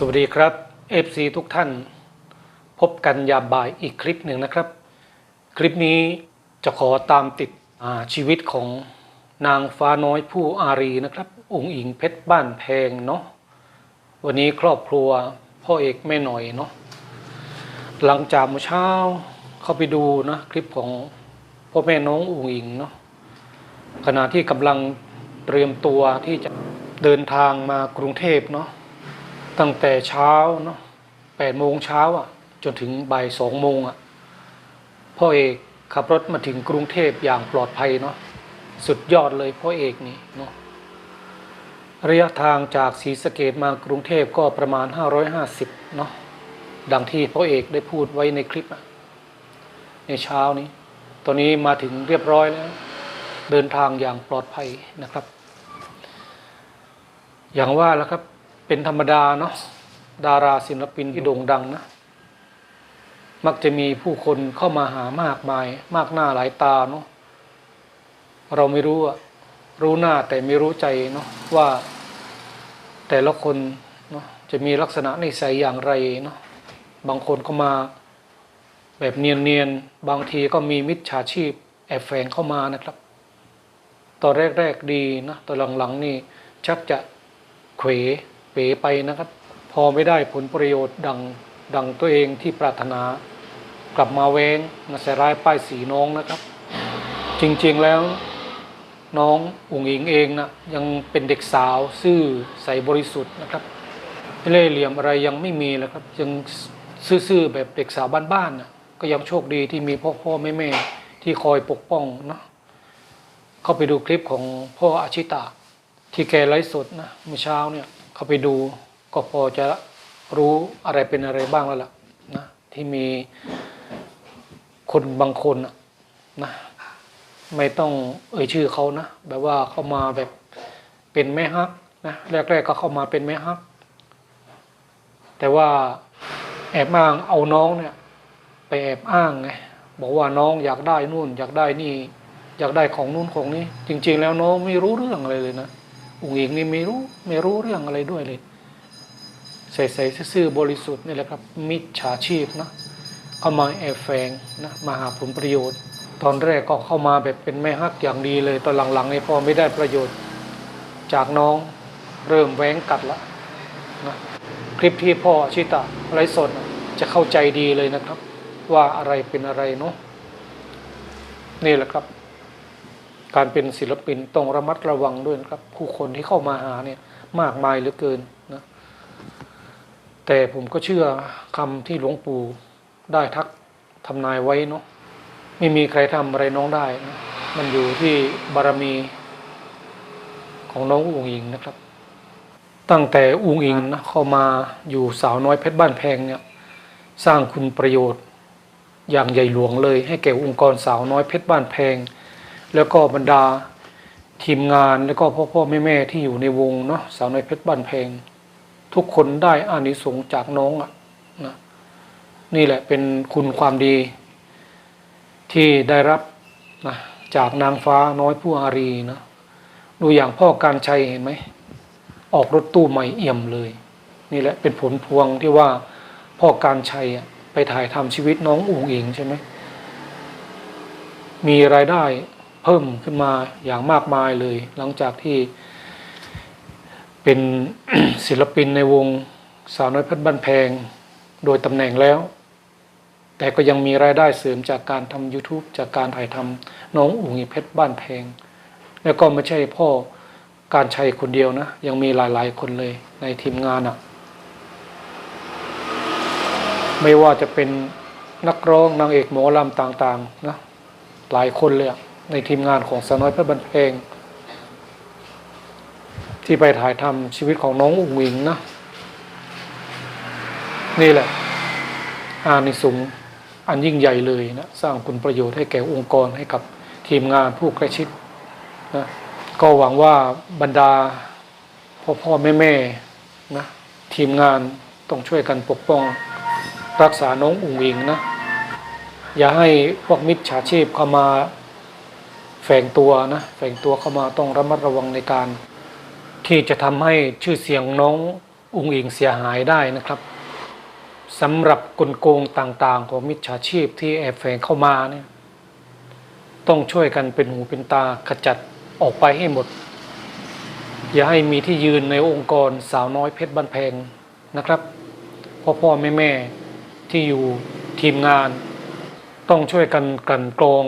สวัสดีครับ FC ทุกท่าน พบกันยามบ่ายอีกคลิปหนึ่งนะครับ คลิปนี้จะขอตามติดอาชีวิตของนางฟ้าน้อยผู้อารีนะครับ องค์อิงเพชรบ้านแพงเนาะวันนี้ครอบครัวพ่อเอกแม่หน่อยเนาะหลังจากเมื่อเช้าเข้าไปดูนะคลิปของพ่อแม่น้ององค์อิงเนาะขณะที่กำลังเตรียมตัวที่จะเดินทางมากรุงเทพเนาะ ตั้งแต่เช้าเนาะแปดโมงเช้าอะ จนถึงบ่ายสองโมงอะพ่อเอกขับรถมาถึงกรุงเทพอย่างปลอดภัยเนาะสุดยอดเลยพ่อเอกนี่เนาะระยะทางจากศรีสะเกดมากรุงเทพก็ประมาณ 550เนาะดังที่พ่อเอกได้พูดไว้ในคลิปอะในเช้านี้ ตอนนี้มาถึงเรียบร้อยแล้ว เดินทางอย่างปลอดภัยนะครับ อย่างว่าแล้วครับ เป็นธรรมดาเนาะดาราศิลปินที่โด่งดังนะมักจะมีผู้คนเข้ามาหามากมาย มากหน้าหลายตาเนาะเราไม่รู้อะรู้หน้าแต่ไม่รู้ใจเนาะว่า แต่ละคนเนาะจะมีลักษณะนิสัยอย่างไรเนาะบางคนก็มาแบบเนียนๆ บางทีก็มีมิจฉาชีพ แอบแฝงเข้ามานะครับ ตอนแรกๆดีนะตอนหลังๆนี่ชักจะเขว ป๋ไปนะครับ พอไม่ได้ผลประโยชน์ดังดังตัวเองที่ปรารถนา กลับมาแวงมาใส่ร้ายป้ายสีน้องนะครับ จริงๆแล้วน้องอุ๋งอิงเองนะยังเป็นเด็กสาวซื่อใสบริสุทธิ์นะครับเล่เหลี่ยมอะไรยังไม่มีเลยครับ ยังซื่อๆแบบเด็กสาวบ้านๆนะก็ยังโชคดีที่มีพ่อพ่อแม่แม่ๆที่คอยปกป้องเนาะเข้าไปดูคลิปของพ่ออาชิตะที่แกไลฟ์สดนะเมื่อเช้าเนี่ย เขาไปดูก็พอจะรู้อะไรเป็นอะไรบ้างแล้วล่ะนะที่มีคนบางคนนะไม่ต้องเอ่ยชื่อเขานะแบบว่าเขามาแบบเป็นแม่ฮักนะแรกๆก็เข้ามาเป็นแม่ฮัก แต่ว่าแอบอ้างเอาน้องเนี่ย ไปแอบอ้างไงบอกว่าน้องอยากได้นู่น อยากได้นี่ อยากได้ของนู่นของนี้ จริง ๆ แล้วน้องไม่รู้เรื่องอะไรเลยนะ อุ๋งอิงนี่ไม่รู้ไม่รู้เรื่องอะไรด้วยเลย ใส่ใส่ซื่อๆบริสุทธิ์นี่แหละครับ มิจฉาชีพนะเอามาแอบแฝงนะมาหาผลประโยชน์ ตอนแรกก็เข้ามาแบบเป็นแม่ฮักอย่างดีเลย ตอนหลังๆนี่พอไม่ได้ประโยชน์ จากน้องเริ่มแหวงกัดละนะคลิปที่พ่อชิตะไลฟ์สดน่ะจะเข้าใจดีเลยนะครับ ว่าอะไรเป็นอะไรเนาะนี่แหละครับ การเป็นศิลปินต้องระมัดระวังด้วยนะครับ ผู้คนที่เข้ามาหาเนี่ยมากมายเหลือเกินนะแต่ผมก็เชื่อคำที่หลวงปู่ได้ทักทำนายไว้เนาะไม่มีใครทำอะไรน้องได้นะมันอยู่ที่บารมีของน้องอุ๋งอิงนะครับ ตั้งแต่อุ๋งอิงนะเข้ามาอยู่สาวน้อยเพชรบ้านแพงเนี่ยสร้างคุณประโยชน์อย่างใหญ่หลวงเลย ให้แก่องค์กรสาวน้อยเพชรบ้านแพง แล้วก็บรรดาทีมงานแล้วก็พ่อพ่อแม่แม่ที่อยู่ในวงเนาะสาวน้อยเพชรบ้านแพงทุกคนได้อานิสงส์จากน้องอะนะนี่แหละเป็นคุณความดี ที่ได้รับนะจากนางฟ้าน้อยผู้อารีนะดูอย่างพ่อการชัยเห็นไหม ออกรถตู้ใหม่เอี่ยมเลย นี่แหละเป็นผลพวงที่ว่าพ่อการชัยอะไปถ่ายทำชีวิตน้องอุ๋งอิงใช่ไหมมีรายได้ พิ่มขึ้นมาอย่างมากมายเลย หลังจากที่เป็นศิลปินในวงสาวน้อยเพชรบ้านแพง โดยตำแหน่งแล้ว แต่ก็ยังมีรายได้เสริมจากการทำ YouTube จากการถ่ายทำน้องอุ๋งอิงเพชรบ้านแพง แล้วก็ไม่ใช่พ่อการชัยคนเดียวนะ ยังมีหลายๆคนเลยในทีมงานอะ่ะ ไม่ว่าจะเป็นนักร้องนางเอกหมอลำต่างๆนะหลายคนเลยอะ ในทีมงานของสน้อยเพชรบันเพลง ที่ไปถ่ายทำชีวิตของน้องอุ๋งอิงนะ นี่แหละ อานิสงส์อันยิ่งใหญ่เลยนะสร้างคุณประโยชน์ให้แก่องค์กรให้กับทีมงานผู้ใกล้ชิดนะก็หวังว่าบรรดาพ่อพ่อแม่แม่นะทีมงานต้องช่วยกันปกป้อง รักษาน้องอุ๋งอิงนะ อย่าให้พวกมิจฉาชีพเข้ามา แฝงตัวนะแฝงตัวเข้ามาต้องระมัดระวังในการ ที่จะทำให้ชื่อเสียงน้ององค์เองเสียหายได้นะครับสำหรับกลโกงต่างๆ ของมิจฉาชีพที่แอบแฝงเข้ามาเนี่ยต้องช่วยกันเป็นหูเป็นตาขจัดออกไปให้หมด อย่าให้มีที่ยืนในองค์กรสาวน้อยเพชรบ้านแพงนะครับพ่อพ่อแม่แม่ที่อยู่ทีมงาน ต้องช่วยกันกลั่นกรอง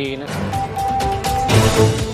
ดีๆนะครับ Thank you.